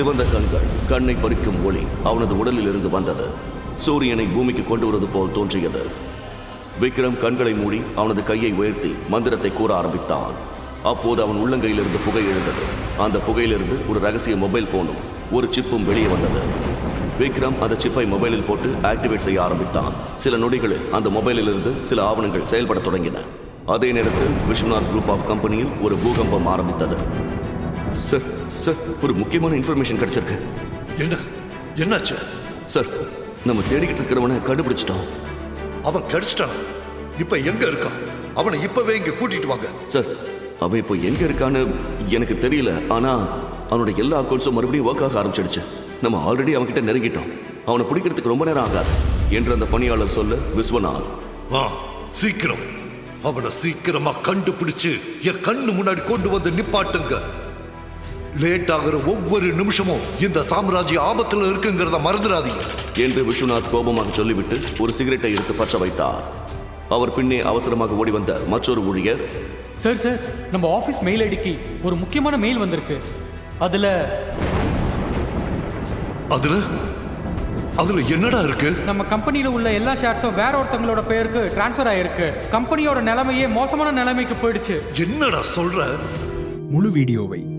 சிவந்த கண்கள் கண்ணை பறிக்கும் ஒளி அவனது உடலில் இருந்து வந்தது. சூரியனை பூமிக்கு கொண்டு வருவது போல் தோன்றியது. விக்ரம் கண்களை மூடி அவனது கையை உயர்த்தி மந்திரத்தை கூற ஆரம்பித்தான். அப்போது அவன் உள்ளங்கையிலிருந்து புகை எழுந்தது. அந்த புகையிலிருந்து ஒரு ரகசிய மொபைல் போனும் ஒரு சிப்பும் வெளியே வந்தது. விக்ரம் அந்த சிப்பை மொபைலில் போட்டு ஆக்டிவேட் செய்ய ஆரம்பித்தான். சில நொடிகளில் அந்த மொபைலிலிருந்து சில ஆவணங்கள் செயல்படத் தொடங்கின. அதே நேரத்தில் விஸ்வநாத் குரூப் ஆஃப் கம்பெனியில் ஒரு பூகம்பம் ஆரம்பித்தது. சார் சார் ஒரு முக்கியமான இன்ஃபர்மேஷன் கிடைச்சிருக்கு. என்ன என்னாச்சு? சார் நம்ம தேடிக்கிட்டு இருக்கிறவனை கண்டுபிடிச்சிட்டோம். அவன் கிடைச்சிட்டான்? இப்ப எங்க இருக்கான்? அவனை இப்பவே இங்க கூட்டிட்டு வாங்க. சார் அவன் இப்போ எங்க இருக்கான்னு எனக்கு தெரியல. ஆனா அவனோட எல்லா அக்கௌண்ட்ஸும் மறுபடியும் ஒர்க் ஆக ஆரம்பிச்சிடுச்சு. நம்ம ஆல்ரெடி அவன்கிட்ட நெருங்கிட்டோம். அவனை பிடிக்கிறதுக்கு ரொம்ப நேரம் ஆகாது. என்று அந்த பணியாளர் சொல்ல விஸ்வநாத் வா சீக்கிரம். அவனை சீக்கிரமா கண்டுபிடிச்சு என் கண்ணு முன்னாடி கொண்டு வந்து நிப்பாட்டுங்க. லேட் ஆகுற ஒவ்வொரு நிமிஷமும் இந்த சாம்ராஜ்ய ஆபத்துல இருக்குங்கிறத மறந்துடாதீங்க. என்று விஸ்வநாத் கோபமாக சொல்லிவிட்டு ஒரு சிகரெட்டை எடுத்து பற்ற வைத்தார். அவர் பின்னே அவசரமாக ஓடி வந்த மற்றொரு ஊழியர் சார் சார் நம்ம ஆஃபீஸ் மெயில் ஐடிக்கு ஒரு முக்கியமான மெயில் வந்திருக்கு. அதுல அதுல? அதுல என்னடா இருக்கு? நம்ம கம்பெனியில் உள்ள எல்லா ஷேர்ஸும் வேற ஒருத்தவங்களோட பேருக்கு ட்ரான்ஸ்ஃபர் ஆயிருக்கு. கம்பெனியோட நிலைமையே மோசமான நிலைமைக்கு போயிடுச்சு. என்னடா சொல்ற? முழு வீடியோவை